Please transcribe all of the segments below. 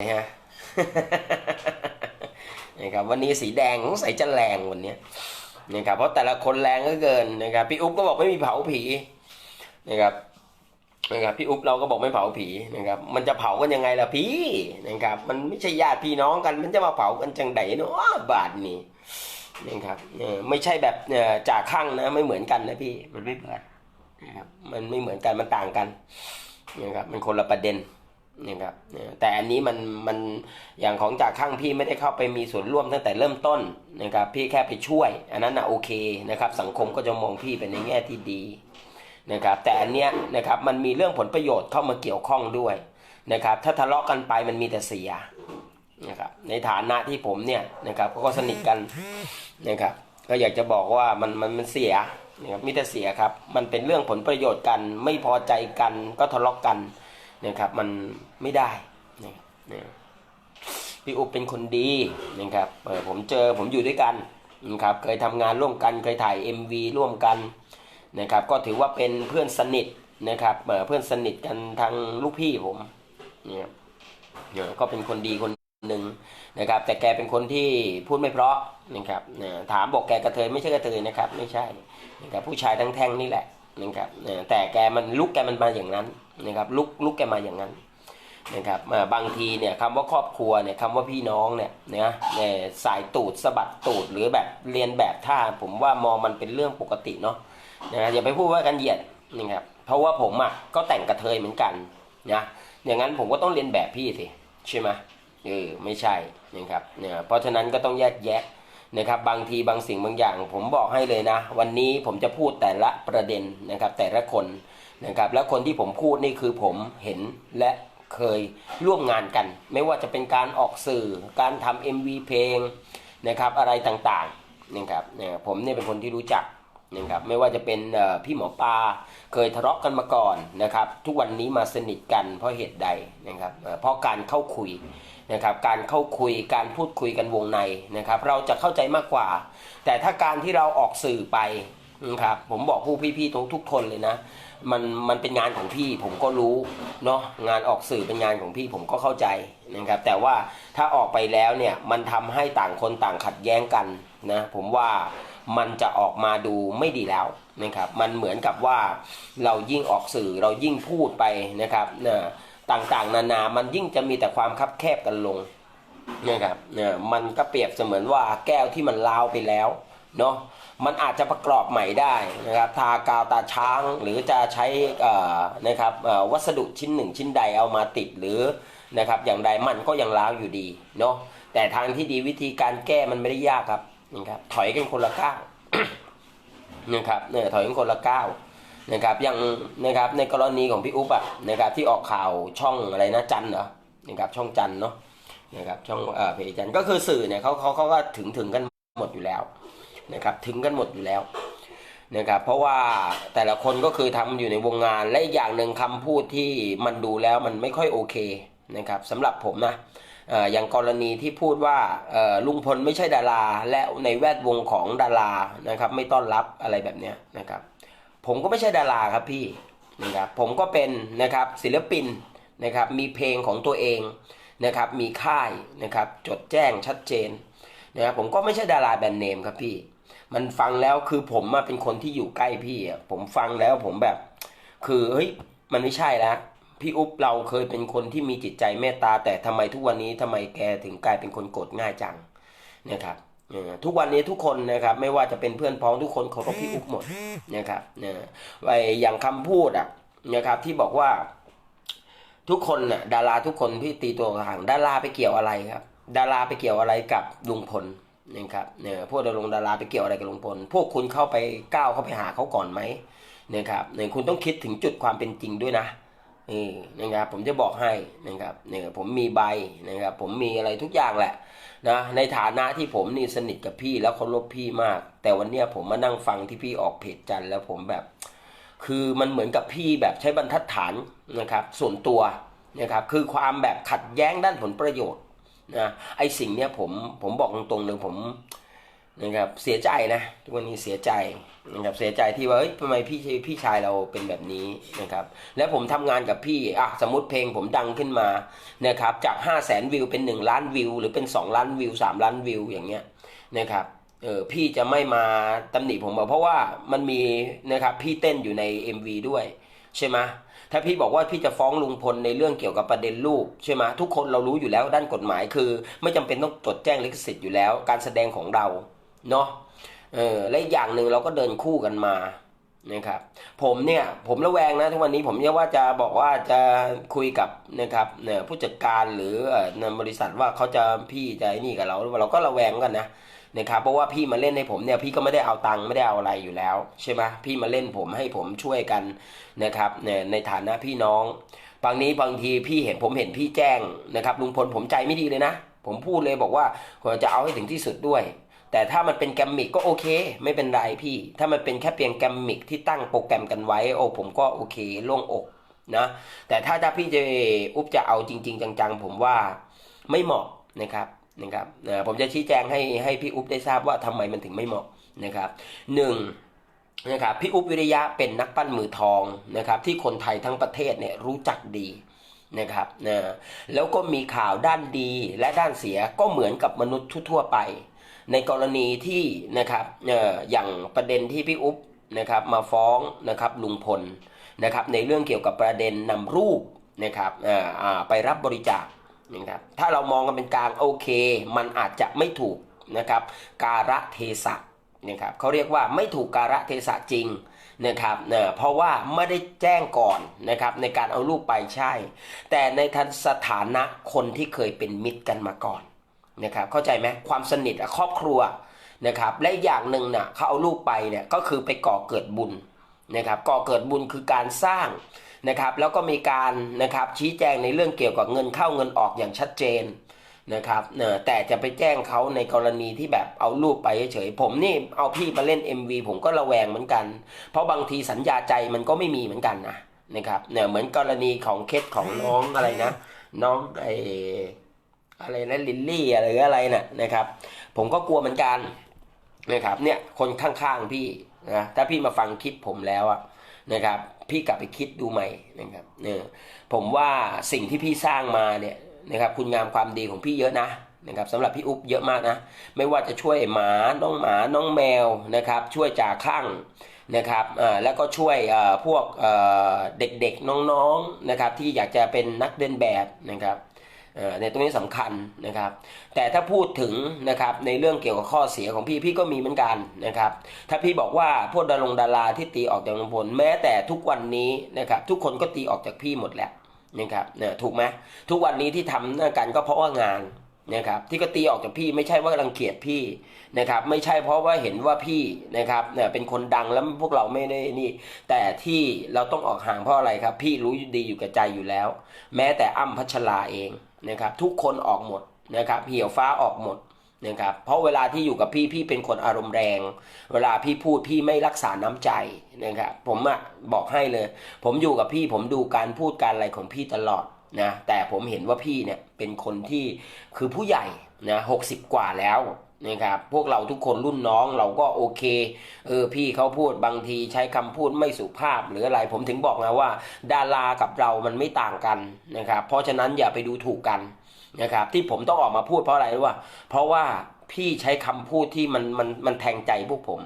นะฮะนะครับวันนี้สีแดงสงสัยจะแรงวันนี้ยนะครับเพราะแต่ละคนแรงก็เกินนะครับพี่อุ๊บก็บอกไม่มีเผาผีนะครับนะครับพี่อุ๊บเราก็บอกไม่เผาผีนะครับมันจะเผากันยังไงล่ะพี่นะครับมันไม่ใช่ญาติพี่น้องกันมันจะมาเผากันจังไดเนาะบาทนี้นะครับเออไม่ใช่แบบเอ่อจากข้างนะไม่เหมือนกันนะพี่มันไม่เหมือนนะครับมันไม่เหมือนกันมันต่างกันนะครับมันคนละประเด็น นะครับแต่อันนี้มันมันอย่างของจากข้างพี่ไม่ได้เข้าไปมีส่วนร่วมตั้งแต่เริ่มต้นนะครับพี่แค่ไปช่วย อันนั้นนะโอเคนะครับ สังคมก็จะมองพี่เป็นในแง่ที่ดีนะครับ แต่อันเนี้ยนะครับมันมีเรื่องผลประโยชน์เข้ามาเกี่ยวข้องด้วยนะครับ ถ้าทะเลาะกันไปมันมีแต่เสียนะครับในฐานะที่ผมเนี่ยนะครับก็สนิทกันนะครับ ก็อยากจะบอกว่ามันมันมันเสียนะครับมีแต่เสียครับ มันเป็นเรื่องผลประโยชน์กัน ไม่พอใจกันก็ทะเลาะกัน นะครับมันไม่ได้นะครับนะพี่อุบเป็นคนดีนะครับเออผมเจอผมอยู่ด้วยกันนะครับเคยทำงานร่วมกันเคยถ่าย MV ร่วมกันนะครับก็ถือว่าเป็นเพื่อนสนิทนะครับเออเพื่อนสนิทกันทางลูกพี่ผมเนี่ยเออก็เป็นคนดีคนหนึ่งนะครับแต่แกเป็นคนที่พูดไม่เพราะนะครับนะถามบอกแกกระเทยไม่ใช่กระเทยนะครับไม่ใช่นะครับผู้ชายทั้งแท่งนี่แหละ นะครับแต่แกมันลุกแกมันมาอย่างนั้นนะครับลุกลุกแกมาอย่างนั้นนะครับบางทีเนี่ยคำว่าครอบครัวเนี่ยคำว่าพี่น้องเนี่ยนะเนี่ยสายตูดสะบัดตูดหรือแบบเรียนแบบท่าผมว่ามองมันเป็นเรื่องปกติเนาะนะอย่าไปพูดว่ากันเหยียดนะครับเพราะว่าผมอะก็แต่งกระเทยเหมือนกันนะอย่างนั้นผมก็ต้องเรียนแบบพี่สิใช่ไหมเออไม่ใช่นะครับเนี่ยเพราะฉะนั้นก็ต้องแยกแยะ นะครับบางทีบางสิ่งบางอย่าง ผมบอกให้เลยนะ วันนี้ผมจะพูดแต่ละประเด็นนะครับแต่ละคนนะครับแล้วคนที่ผมพูดนี่คือผมเห็นและเคยร่วมงานกัน ไม่ว่าจะเป็นการออกสื่อการทำ MV เพลงนะครับอะไรต่างๆนะครับเนี่ยผมเนี่ยเป็นคนที่รู้จักนะครับไม่ว่าจะเป็นพี่หมอปลาเคยทะเลาะกันมาก่อนนะครับ ทุกวันนี้มาสนิทกันเพราะเหตุใดนะครับเพราะการเข้าคุย นะครับการเข้าคุยการพูดคุยกันวงในนะครับเราจะเข้าใจมากกว่า แต่ถ้าการที่เราออกสื่อไปนะครับผมบอกผู้พี่ๆทุกทุกคนเลยนะมันมันเป็นงานของพี่ผมก็รู้เนาะงานออกสื่อเป็นงานของพี่ผมก็เข้าใจนะครับแต่ว่าถ้าออกไปแล้วเนี่ยมันทำให้ต่างคนต่างขัดแย้งกันนะผมว่ามันจะออกมาดูไม่ดีแล้วนะครับมันเหมือนกับว่าเรายิ่งออกสื่อเรายิ่งพูดไปนะครับนะ ต่างๆ นานา มันยิ่งจะมีแต่ความคับแคบกันลงนะครับเนี่ยมันก็เปรียบเสมือนว่าแก้วที่มันลาวไปแล้วเนาะมันอาจจะประกอบใหม่ได้นะครับทากาวตาช้างหรือจะใช้เอ่อนะครับวัสดุชิ้นหนึ่งชิ้นใดเอามาติดหรือนะครับอย่างใดมันก็ยังล้าวอยู่ดีเนาะแต่ทางที่ดีวิธีการแก้มันไม่ได้ยากครับนะครับถอยกันคนละก้าวนะครับเนี่ยถอยกันคนละก้าว นะครับอย่างนะครับในกรณีของพี่อุ๊บอะนะครับที่ออกข่าวช่องอะไรนะจันเหรอนะครับช่องจันเนาะนะครับช่องเอ่อเพจจันก็คือสื่อเนี่ยเขาเขาเขาก็ถึงถึงกันหมดอยู่แล้วนะครับถึงกันหมดอยู่แล้วนะครับเพราะว่าแต่ละคนก็คือทำอยู่ในวงงานและอีกอย่างหนึ่งคำพูดที่มันดูแล้วมันไม่ค่อยโอเคนะครับสำหรับผมนะอย่างกรณีที่พูดว่าลุงพลไม่ใช่ดารา และในแวดวงของดารานะครับไม่ต้อนรับอะไรแบบเนี้ยนะครับ ผมก็ไม่ใช่ดาราครับพี่นะครับผมก็เป็นนะครับศิลปินนะครับมีเพลงของตัวเองนะครับมีค่ายนะครับจดแจ้งชัดเจนนะครับผมก็ไม่ใช่ดาราแบรนด์เนมครับพี่ มันฟังแล้วคือผมมาเป็นคนที่อยู่ใกล้พี่อะผมฟังแล้วผมแบบ คือเฮ้ยมันไม่ใช่แล้วพี่อุ๊บเราเคยเป็นคนที่มีจิตใจเมตตา แต่ทำไมทุกวันนี้ทำไมแกถึงกลายเป็นคนโกรธง่ายจังนะครับ ทุกวันนี้ทุกคนนะครับไม่ว่าจะเป็นเพื่อนพ้องทุกคนเคารพพี่อุ๊บหมดนะครับเนี่ยไออย่างคำพูดอะนะครับที่บอกว่าทุกคนน่ะดาราทุกคนพี่ตีตัวห่างดาราไปเกี่ยวอะไรครับ ดาราไปเกี่ยวอะไรกับลุงพลนะครับเนี่ยพวกดารงดาราไปเกี่ยวอะไรกับลุงพล พวกคุณเข้าไปก้าวเข้าไปหาเขาก่อนไหมนะครับเนี่ยคุณต้องคิดถึงจุดความเป็นจริงด้วยนะ นี่นะครับผมจะบอกให้นะครับเนี่ยผมมีใบนะครับผมมีอะไรทุกอย่างแหละนะในฐานะที่ผมนี่สนิทกับพี่แล้วเคารพพี่มาก แต่วันเนี้ยผมมานั่งฟังที่พี่ออกเพจจันแล้วผมแบบ คือมันเหมือนกับพี่แบบใช้บรรทัดฐานนะครับ ส่วนตัวนะครับคือความแบบขัดแย้งด้านผลประโยชน์นะไอสิ่งเนี้ยผมผมบอกตรงๆเลยผม นะครับเสียใจนะทุกวันนี้เสียใจนะครับเสียใจที่ว่าเฮ้ยทำไมพี่พี่ชายเราเป็นแบบนี้นะครับ แล้วผมทำงานกับพี่อะสมมติเพลงผมดังขึ้นมานะครับจาก 5 0 0แสนวิวเป็น 1 ล้านวิว หรือเป็น 2 ล้านวิว 3 ล้านวิวอย่างเงี้ยนะครับเออพี่จะไม่มาตำหนิผมเพราะว่ามันมีนะครับพี่เต้นอยู่ใน MV ด้วยใช่ไหมถ้าพี่บอกว่าพี่จะฟ้องลุงพลในเรื่องเกี่ยวกับประเด็นลูกใช่ไหมทุกคนเรารู้อยู่แล้วด้านกฎหมายคือ ไม่จำเป็นต้องจดแจ้งลิขสิทธิ์อยู่แล้ว การแสดงของเรา เนาะเออและอีกอย่างหนึ่งเราก็เดินคู่กันมานะครับผมเนี่ยผมระแวงนะทุกวันนี้ผมเนี่ว่าจะบอกว่าจะคุยกับนะครับเนี่ยผู้จัดการหรือในบริษัทว่าเขาจะพี่จะนี่กับเราหรือว่าเราก็ระแวงกันนะนะครับเพราะว่าพี่มาเล่นให้ผมเนี่ยพี่ก็ไม่ได้เอาตังค์ไม่ได้เอาอะไรอยู่แล้วใช่ไหมพี่มาเล่นผมให้ผมช่วยกันนะครับในในฐานะพี่น้องบางนี้บางทีพี่เห็นผมเห็นพี่แจ้งนะครับลุงพลผมใจไม่ดีเลยนะ ผมพูดเลยบอกว่าจะเอาให้ถึงที่สุดด้วย แต่ถ้ามันเป็นแกรมมิกก็โอเค ไม่เป็นไรพี่ ถ้ามันเป็นแค่เพียงแกรมมิกที่ตั้งโปรแกรมกันไว้ โอ้ผมก็โอเคโล่งอกนะแต่ถ้าถ้าพี่จะอุ๊บจะเอาจริง ๆ จัง ๆ ผมว่าไม่เหมาะนะครับนะครับนะผมจะชี้แจงให้ให้พี่อุ๊บได้ทราบว่าทำไมมันถึงไม่เหมาะนะครับหนึ่งนะครับพี่อุ๊บวิริยะเป็นนักปั้นมือทองนะครับที่คนไทยทั้งประเทศเนี่ยรู้จักดีนะครับนะแล้วก็มีข่าวด้านดีและด้านเสียก็เหมือนกับมนุษย์ทั่วไป ในกรณีที่นะครับเอออย่างประเด็นที่พี่อุ๊บนะครับมาฟ้องนะครับลุงพลนะครับในเรื่องเกี่ยวกับประเด็นนำรูปนะครับอ่าอ่าไปรับบริจาคนะครับถ้าเรามองกันเป็นกลางโอเค มันอาจจะไม่ถูกนะครับการะเทศะนะครับเขาเรียกว่าไม่ถูกการะเทศะจริงนะครับเน่เพราะว่าไม่ได้แจ้งก่อนนะครับในการเอาลูกไปใช่ แต่ในทันสถานะคนที่เคยเป็นมิตรกันมาก่อน นะครับเข้าใจไหมความสนิทครอบครัวนะครับและอย่างหนึ่งน่ะเขาเอาลูกไปเนี่ยก็คือไปก่อเกิดบุญนะครับก่อเกิดบุญคือการสร้างนะครับแล้วก็มีการนะครับชี้แจงในเรื่องเกี่ยวกับเงินเข้าเงินออกอย่างชัดเจนนะครับเนะแต่จะไปแจ้งเขาในกรณีที่แบบเอารูปไปเฉยผมนี่เอาพี่มาเล่น MV ผมก็ระแวงเหมือนกัน เพราะบางทีสัญญาใจมันก็ไม่มีเหมือนกันนะนะครับเนี่ยเหมือนกรณีของเคสของน้องอะไรนะ น้องไอ อะไรนะลิลลี่อะไรหรืออะไรน่ะนะครับ ผมก็กลัวเหมือนกันนะครับเนี่ยคนข้างๆพี่นะถ้าพี่มาฟังคลิปผมแล้วอะนะครับ พี่กลับไปคิดดูใหม่นะครับเนี่ยผมว่าสิ่งที่พี่สร้างมาเนี่ยนะครับคุณงามความดีของพี่เยอะนะนะครับสำหรับพี่อุ๊บเยอะมากนะ ไม่ว่าจะช่วยหมาน้องหมาน้องแมวนะครับ ช่วยจ่าข้างนะครับอ่าแล้วก็ช่วยอ่พวกเอ่เด็กๆน้องๆนะครับที่อยากจะเป็นนักเดินแบบนะครับ ในตรงนี้สำคัญนะครับ แต่ถ้าพูดถึงนะครับในเรื่องเกี่ยวกับข้อเสียของพี่พี่ก็มีเหมือนกันนะครับ ถ้าพี่บอกว่าพวกดารงดาราที่ตีออกจากลุงพลแม้แต่ทุกวันนี้นะครับทุกคนก็ตีออกจากพี่หมดแล้วนะครับเนี่ยถูกไหมทุกวันนี้ที่ทำหน้ากันก็เพราะว่างานนะครับที่ก็ตีออกจากพี่ไม่ใช่ว่ารังเกียจพี่นะครับไม่ใช่เพราะว่าเห็นว่าพี่นะครับเนี่ยเป็นคนดังแล้วพวกเราไม่ได้นี่ แต่ที่เราต้องออกห่างเพราะอะไรครับ พี่รู้ดีอยู่กับใจอยู่แล้ว แม้แต่อ้ำพัชราเอง นะครับทุกคนออกหมดนะครับเหี่ยวฟ้าออกหมดนะครับเพราะเวลาที่อยู่กับพี่พี่เป็นคนอารมณ์แรง เวลาพี่พูดพี่ไม่รักษาน้ำใจนะครับผมอะบอกให้เลย ผมอยู่กับพี่ผมดูการพูดการอะไรของพี่ตลอดนะแต่ผมเห็นว่าพี่เนี่ยเป็นคนที่คือผู้ใหญ่นะหกสิบกว่าแล้ว นะครับพวกเราทุกคนรุ่นน้องเราก็โอเคเออพี่เขาพูดบางทีใช้คำพูดไม่สุภาพหรืออะไร ผมถึงบอกนะว่า ดารากับเรามันไม่ต่างกันนะครับเพราะฉะนั้นอย่าไปดูถูกกันนะครับที่ผมต้องออกมาพูดเพราะอะไรรู้ป่ะเพราะว่าพี่ใช้คำพูดที่มันมันมันแทงใจพวกผม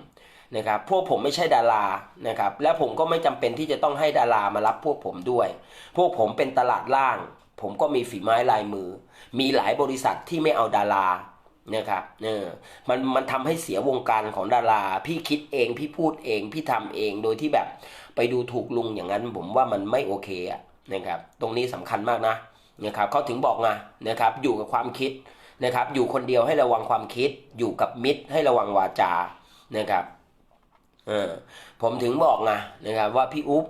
นะครับพวกผมไม่ใช่ดารานะครับและผมก็ไม่จำเป็นที่จะต้องให้ดารามารับพวกผมด้วย พวกผมเป็นตลาดล่าง ผมก็มีฝีไม้ลายมือ มีหลายบริษัทที่ไม่เอาดารา นะครับเออมันมันทำให้เสียวงการของดารา พี่คิดเองพี่พูดเองพี่ทำเองโดยที่แบบไปดูถูกลุงอย่างนั้น ผมว่ามันไม่โอเคอะนะครับ ตรงนี้สำคัญมากนะนะครับเขาถึงบอกไงนะครับ อยู่กับความคิดนะครับ อยู่คนเดียวให้ระวังความคิด อยู่กับมิตรให้ระวังวาจานะครับเออผมถึงบอกไงนะครับว่าพี่อุ๊บ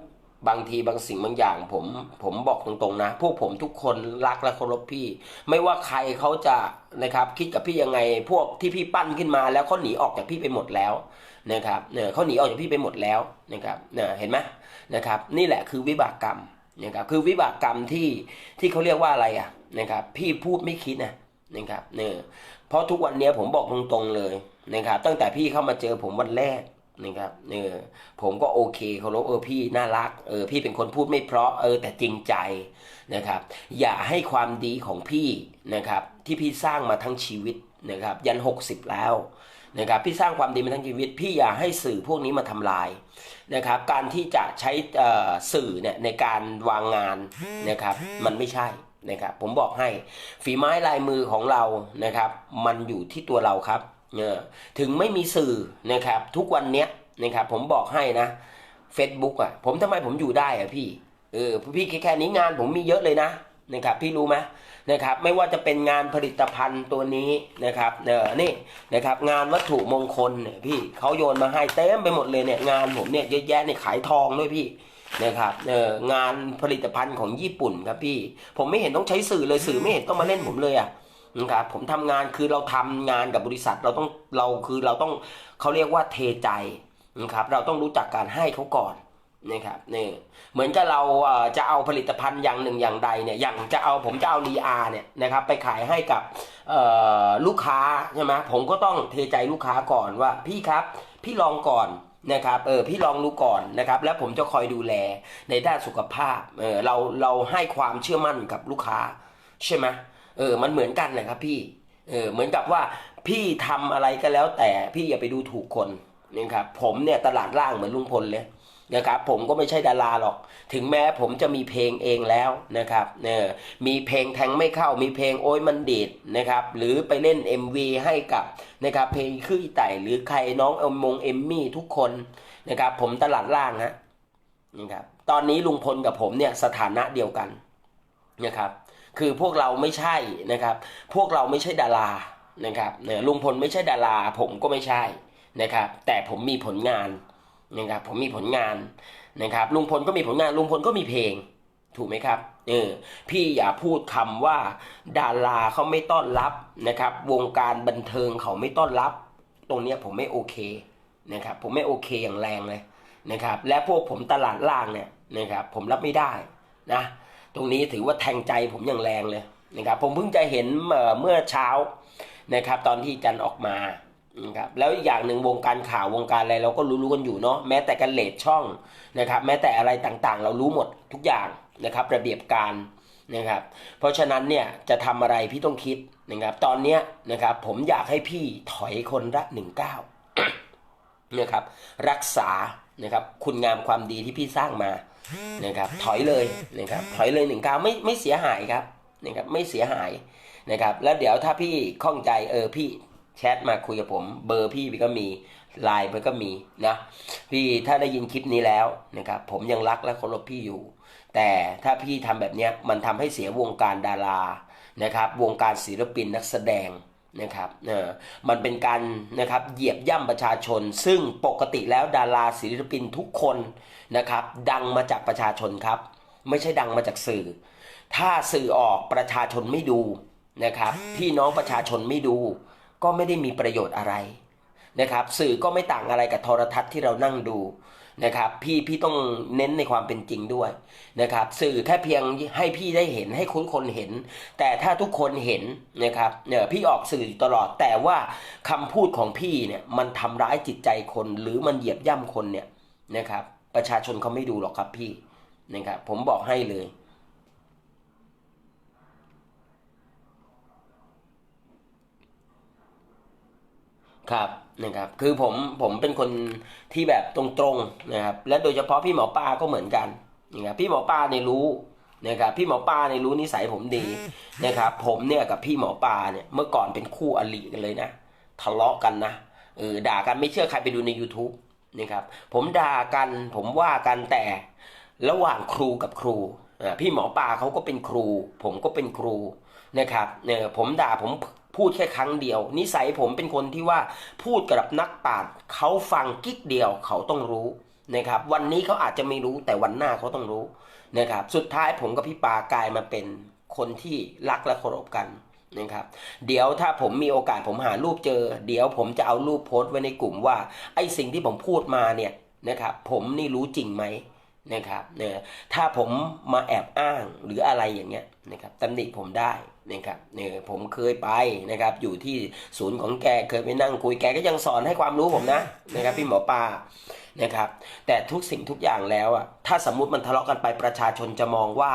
บางทีบางสิ่งบางอย่าง ผมผมบอกตรงๆนะ พวกผมทุกคนรักและเคารพพี่ ไม่ว่าใครเขาจะนะครับ คิดกับพี่ยังไง พวกที่พี่ปั้นขึ้นมาแล้วเขาหนีออกจากพี่ไปหมดแล้วนะครับเนี่ยเขาหนีออกจากพี่ไปหมดแล้วนะครับเนี่ยเห็นไหมนะครับ นี่แหละคือวิบากกรรมนะครับคือวิบากกรรมที่ที่เขาเรียกว่าอะไรอะนะครับ พี่พูดไม่คิดนะนะครับเนี่ยเพราะทุกวันนี้ผมบอกตรงๆเลยนะครับ ตั้งแต่พี่เข้ามาเจอผมวันแรก นะครับเนี่ยผมก็โอเคเคารพเออพี่น่ารักเออพี่เป็นคนพูดไม่เพราะเออแต่จริงใจนะครับ อย่าให้ความดีของพี่นะครับที่พี่สร้างมาทั้งชีวิตนะครับ ยัน 60 แล้วนะครับพี่สร้างความดีมาทั้งชีวิต พี่อย่าให้สื่อพวกนี้มาทำลายนะครับ การที่จะใช้สื่อเนี่ยในการวางงานนะครับ มันไม่ใช่นะครับ ผมบอกให้ฝีไม้ลายมือของเรานะครับ มันอยู่ที่ตัวเราครับ ถึงไม่มีสื่อนะครับ ทุกวันเนี้ยนะครับผมบอกให้นะ Facebook อะ ผมทำไมผมอยู่ได้อะพี่เออพี่แค่นี้งานผมมีเยอะเลยนะนะครับพี่รู้ไหมนะครับไม่ว่าจะเป็นงานผลิตภัณฑ์ตัวนี้นะครับเออนี่นะครับงานวัตถุมงคลเนี่ยพี่เขาโยนมาให้เต็มไปหมดเลยเนี่ยงานผมเนี่ยเยอะแยะเนี่ยขายทองด้วยพี่นะครับเอองานผลิตภัณฑ์ของญี่ปุ่นครับพี่ ผมไม่เห็นต้องใช้สื่อเลยสื่อไม่เห็นต้องมาเล่นผมเลยอะ นะครับผมทำงานคือเราทำงานกับบริษัทเราต้องเราคือเราต้องเขาเรียกว่าเทใจนะครับ เราต้องรู้จักการให้เขาก่อนนะครับนี่เหมือนกับเราจะเอาผลิตภัณฑ์อย่างหนึ่งอย่างใดเนี่ยอย่างจะเอาผมจะเอารีอาเนี่ยนะครับไปขายให้กับลูกค้าใช่ไหมผมก็ต้องเทใจลูกค้าก่อนว่าพี่ครับพี่ลองก่อนนะครับเออพี่ลองดูก่อนนะครับ แล้วผมจะคอยดูแลในด้านสุขภาพเออเราเราให้ความเชื่อมั่นกับลูกค้าใช่ไหม เออ มันเหมือนกันนะครับพี่ เออ เหมือนกับว่าพี่ทำอะไรก็แล้วแต่พี่อย่าไปดูถูกคนนะครับผมเนี่ยตลาดล่างเหมือนลุงพลเลยนะครับผมก็ไม่ใช่ดาราหรอก ถึงแม้ผมจะมีเพลงเองแล้วนะครับเออมีเพลงแทงไม่เข้ามีเพลงโอ้ยมันดีดนะครับหรือไปเล่น MV ให้กับนะครับเพลงคืออไต่หรือใครน้องเอมงเอมมี่ทุกคนนะครับผมตลาดล่างฮะนะครับตอนนี้ลุงพลกับผมเนี่ยสถานะเดียวกันนะครับ คือพวกเราไม่ใช่นะครับ พวกเราไม่ใช่ดารานะครับเนี่ยลุงพลไม่ใช่ดารา ผมก็ไม่ใช่นะครับ แต่ผมมีผลงานนะครับผมมีผลงานนะครับ ลุงพลก็มีผลงานลุงพลก็มีเพลง ถูกไหมครับเออพี่อย่าพูดคำว่า ดาราเขาไม่ต้อนรับนะครับ วงการบันเทิงเขาไม่ต้อนรับ ตรงเนี้ยผมไม่โอเคนะครับ ผมไม่โอเคอย่างแรงเลยนะครับ และพวกผมตลาดล่างเนี่ยนะครับ ผมรับไม่ได้นะ ตรงนี้ถือว่าแทงใจผมอย่างแรงเลยนะครับผมเพิ่งจะเห็นเมื่อเช้านะครับตอนที่จันออกมานะครับแล้วอีกอย่างหนึ่งวงการข่าววงการอะไรเราก็รู้ๆกันอยู่เนาะแม้แต่การเลดช่องนะครับแม้แต่อะไรต่างๆ เรารู้หมดทุกอย่างนะครับระเบียบการนะครับเพราะฉะนั้นเนี่ยจะทำอะไรพี่ต้องคิดนะครับตอนเนี้ยนะครับผมอยากให้พี่ถอยคนละหนึ่งเก้านะครับรักษานะครับคุณงามความดีที่พี่สร้างมา นะครับถอยเลยนะครับถอยเลยหนึ่งก้าวไม่ไม่เสียหายครับนะครับไม่เสียหายนะครับแล้วเดี๋ยวถ้าพี่ข้องใจเออพี่แชทมาคุยกับผมเบอร์พี่ก็มีไลน์มันก็มีนะพี่ถ้าได้ยินคลิปนี้แล้วนะครับผมยังรักและเคารพพี่อยู่ แต่ถ้าพี่ทำแบบเนี้ยมันทำให้เสียวงการดารานะครับวงการศิลปินนักแสดง นะครับเออมันเป็นการนะครับเหยียบย่ำประชาชน ซึ่งปกติแล้วดาราศิลปินทุกคนนะครับดังมาจากประชาชนครับ ไม่ใช่ดังมาจากสื่อ ถ้าสื่อออกประชาชนไม่ดูนะครับพี่น้องประชาชนไม่ดู ก็ไม่ได้มีประโยชน์อะไรนะครับสื่อก็ไม่ต่างอะไรกับโทรทัศน์ที่เรานั่งดู นะครับพี่พี่ต้องเน้นในความเป็นจริงด้วยนะครับสื่อแค่เพียงให้พี่ได้เห็นให้คุณคนเห็น แต่ถ้าทุกคนเห็นนะครับเนี่ยพี่ออกสื่ออยู่ตลอดแต่ว่าคำพูดของพี่เนี่ยมันทำร้ายจิตใจคน หรือมันเหยียบย่ำคนเนี่ยนะครับประชาชนเขาไม่ดูหรอกครับพี่นะครับผมบอกให้เลยครับ นะครับ คือผมผมเป็นคนที่แบบตรงๆนะครับ และโดยเฉพาะพี่หมอปลาก็เหมือนกันนะครับพี่หมอปลาเนี่ยรู้นะครับพี่หมอปลาเนี่ยรู้นิสัยผมดีนะครับ ผมเนี่ยกับพี่หมอปลาเนี่ยเมื่อก่อนเป็นคู่อริกันเลยนะทะเลาะกันนะเออด่ากันไม่เชื่อใครไปดูใน YouTube นะครับผมด่ากันผมว่ากันแต่ระหว่างครูกับครูพี่หมอปลาเขาก็เป็นครู ผมก็เป็นครูนะครับเนี่ยผมด่าผม พูดแค่ครั้งเดียว นิสัยผมเป็นคนที่ว่าพูดกับนักปราชญ์เขาฟังกิ๊กเดียวเขาต้องรู้นะครับ วันนี้เขาอาจจะไม่รู้แต่วันหน้าเขาต้องรู้นะครับ สุดท้ายผมกับพี่ปากลายมาเป็นคนที่รักและเคารพกันนะครับ เดี๋ยวถ้าผมมีโอกาสผมหารูปเจอ เดี๋ยวผมจะเอารูปโพสต์ไว้ในกลุ่มว่าไอ้สิ่งที่ผมพูดมาเนี่ยนะครับผมนี่รู้จริงไหมนะครับเนี่ยถ้าผมมาแอบอ้างหรืออะไรอย่างเงี้ยนะครับตำหนิผมได้ นะครับเนี่ยผมเคยไปนะครับ อยู่ที่ศูนย์ของแกเคยไปนั่งคุยแกก็ยังสอนให้ความรู้ผมนะนะครับพี่หมอปลานะครับ แต่ทุกสิ่งทุกอย่างแล้วอะถ้าสมมุติมันทะเลาะกันไปประชาชนจะมองว่า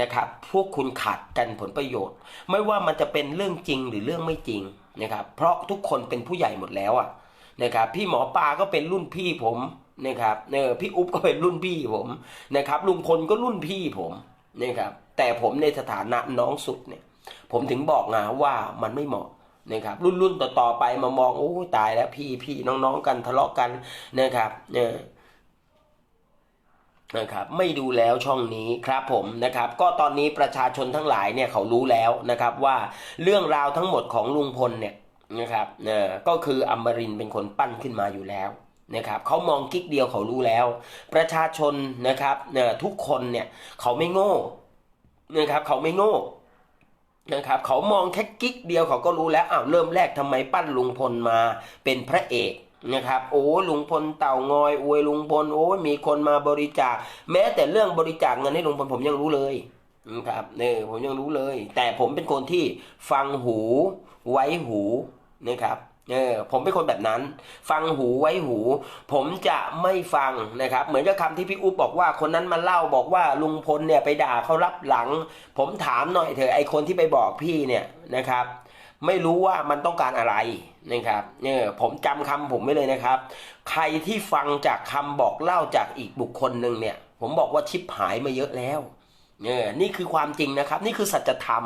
นะครับ พวกคุณขัดกันผลประโยชน์ ไม่ว่ามันจะเป็นเรื่องจริงหรือเรื่องไม่จริงนะครับ เพราะทุกคนเป็นผู้ใหญ่หมดแล้วอะนะครับ พี่หมอปลาก็เป็นรุ่นพี่ผมนะครับเนอพี่อุ๊บก็เป็นรุ่นพี่ผมนะครับลุงพลก็รุ่นพี่ผมนะครับแต่ผมในสถานะน้องสุดเนี่ย ผมถึงบอกไงว่ามันไม่เหมาะนะครับรุ่นรุ่นต่อต่อไปมามองโอ้ตายแล้วพี่พี่น้องๆกันทะเลาะกันนะครับเนี่ยนะครับไม่ดูแล้วช่องนี้ครับผมนะครับ ก็ตอนนี้ประชาชนทั้งหลายเนี่ยเขารู้แล้วนะครับว่าเรื่องราวทั้งหมดของลุงพลเนี่ยนะครับเนี่ยก็คืออมรินเป็นคนปั้นขึ้นมาอยู่แล้วนะครับเขามองกิ๊กเดียวเขารู้แล้ว ประชาชนนะครับเนี่ยทุกคนเนี่ยเขาไม่โง่นะครับเขาไม่โง่ นะครับเขามองแค่กิ๊กเดียวเขาก็รู้แล้วอ้าวเริ่มแรกทำไมปั้นลุงพลมาเป็นพระเอกนะครับโอ้ลุงพลเต่างอยอวยลุงพลโอ้ยมีคนมาบริจาค แม้แต่เรื่องบริจาคเงินให้ลุงพลผมยังรู้เลยนะครับเนี่ยผมยังรู้เลย แต่ผมเป็นคนที่ฟังหูไว้หูนะครับ เออผมเป็นคนแบบนั้น ฟังหูไว้หู ผมจะไม่ฟังนะครับ เหมือนกับคำที่พี่อุ๊บบอกว่าคนนั้นมาเล่าบอกว่าลุงพลเนี่ยไปด่าเขารับหลัง ผมถามหน่อยเถอะไอคนที่ไปบอกพี่เนี่ยนะครับ ไม่รู้ว่ามันต้องการอะไรนะครับเนี่ยผมจำคำผมไว้เลยนะครับ ใครที่ฟังจากคำบอกเล่าจากอีกบุคคลหนึ่งเนี่ย ผมบอกว่าชิปหายมาเยอะแล้วเนี่ยนี่คือความจริงนะครับ นี่คือสัจธรรม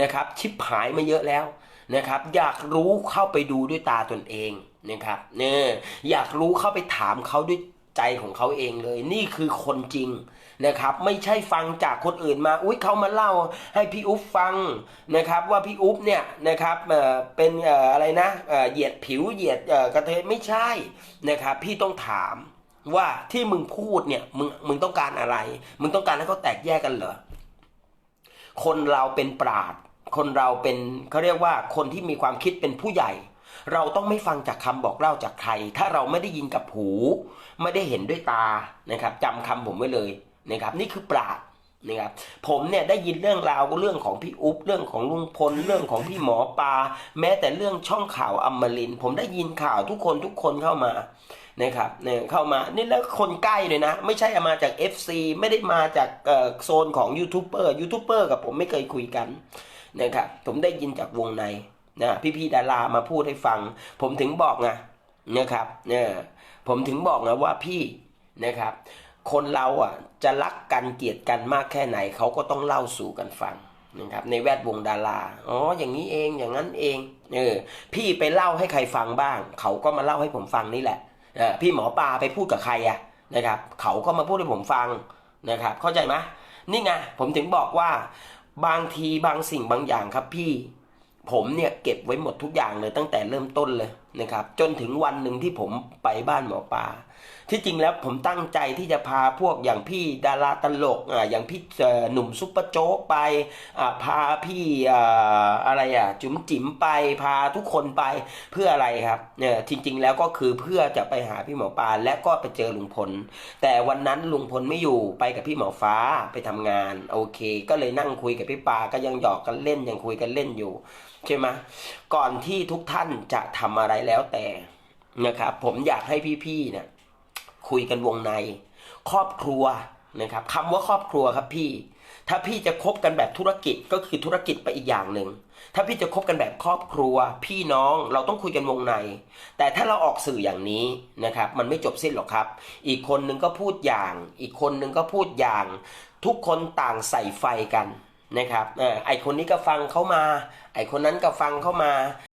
นะครับ ชิปหายมาเยอะแล้ว นะครับ อยากรู้เข้าไปดูด้วยตาตนเองนะครับเนี่ยอยากรู้เข้าไปถามเขาด้วยใจของเขาเองเลย นี่คือคนจริงนะครับ ไม่ใช่ฟังจากคนอื่นมาอุ้ยเขามาเล่าให้พี่อุ๊บฟังนะครับ ว่าพี่อุ๊บเนี่ยนะครับเอ่อเป็นเอ่ออะไรนะเอ่อเหยียดผิวเหยียดเอ่อกระเทยไม่ใช่นะครับ พี่ต้องถามว่าที่มึงพูดเนี่ยมึงมึงต้องการอะไร มึงต้องการให้เขาแตกแยกกันเหรอคนเราเป็นปราด คนเราเป็นเขาเรียกว่าคนที่มีความคิดเป็นผู้ใหญ่ เราต้องไม่ฟังจากคำบอกเล่าจากใคร ถ้าเราไม่ได้ยินกับหู ไม่ได้เห็นด้วยตานะครับจำคำผมไว้เลยนะครับ นี่คือปราดนะครับผมเนี่ยได้ยินเรื่องราวเรื่องของพี่อุ๊บเรื่องของลุงพลเรื่องของพี่หมอปลาแม้แต่เรื่องช่องข่าวอมรินผมได้ยินข่าวทุกคนทุกคนเข้ามานะครับเนี่ยเข้ามานี่แล้วคนใกล้เลยนะ ไม่ใช่มาจาก FC ไม่ได้มาจากโซนของยูทูบเบอร์ยูทูบเบอร์กับผมไม่เคยคุยกัน นะครับผมได้ยินจากวงในนะพี่ๆดารามาพูดให้ฟัง ผมถึงบอกไงนะครับเนี่ยผมถึงบอกนะว่าพี่นะครับ คนเราอะจะรักกันเกลียดกันมากแค่ไหนเขาก็ต้องเล่าสู่กันฟังนะครับในแวดวงดาราอ๋ออย่างนี้เองอย่างนั้นเองเออพี่ไปเล่าให้ใครฟังบ้าง เขาก็มาเล่าให้ผมฟังนี่แหละเออพี่หมอปลาไปพูดกับใครอะนะครับ เขาก็มาพูดให้ผมฟังนะครับ เข้าใจไหมนี่ไงผมถึงบอกว่า บางทีบางสิ่งบางอย่างครับพี่ ผมเนี่ยเก็บไว้หมดทุกอย่างเลยตั้งแต่เริ่มต้นเลย นะครับจนถึงวันหนึ่งที่ผมไปบ้านหมอปลาที่จริงแล้วผมตั้งใจที่จะพาพวกอย่างพี่ดาราตลกอ่าอย่างพี่เอ่อหนุ่มซุปเปอร์โจ๊กไปอ่าพาพี่อ่าอะไรอะจุ๋มจิ๋มไปพาทุกคนไปเพื่ออะไรครับเนี่ยจริง ๆ แล้วก็คือเพื่อจะไปหาพี่หมอปลาและก็ไปเจอลุงพล แต่วันนั้นลุงพลไม่อยู่ไปกับพี่หมอฟ้าไปทำงานโอเค ก็เลยนั่งคุยกับพี่ปาก็ยังหยอกกันเล่นยังคุยกันเล่นอยู่ใช่ไหมก่อนที่ทุกท่านจะทำอะไรแล้วแต่นะครับ ผมอยากให้พี่ๆเนี่ยคุยกันวงใน ครอบครัวนะครับคำว่าครอบครัวครับพี่ ถ้าพี่จะคบกันแบบธุรกิจก็คือธุรกิจไปอีกอย่างหนึ่ง ถ้าพี่จะคบกันแบบครอบครัว พี่น้องเราต้องคุยกันวงใน แต่ถ้าเราออกสื่ออย่างนี้นะครับ มันไม่จบสิ้นหรอกครับ อีกคนนึงก็พูดอย่าง อีกคนนึงก็พูดอย่าง ทุกคนต่างใส่ไฟกันนะครับเออไอคนนี้ก็ฟังเข้ามา ไอคนนั้นก็ฟังเข้ามา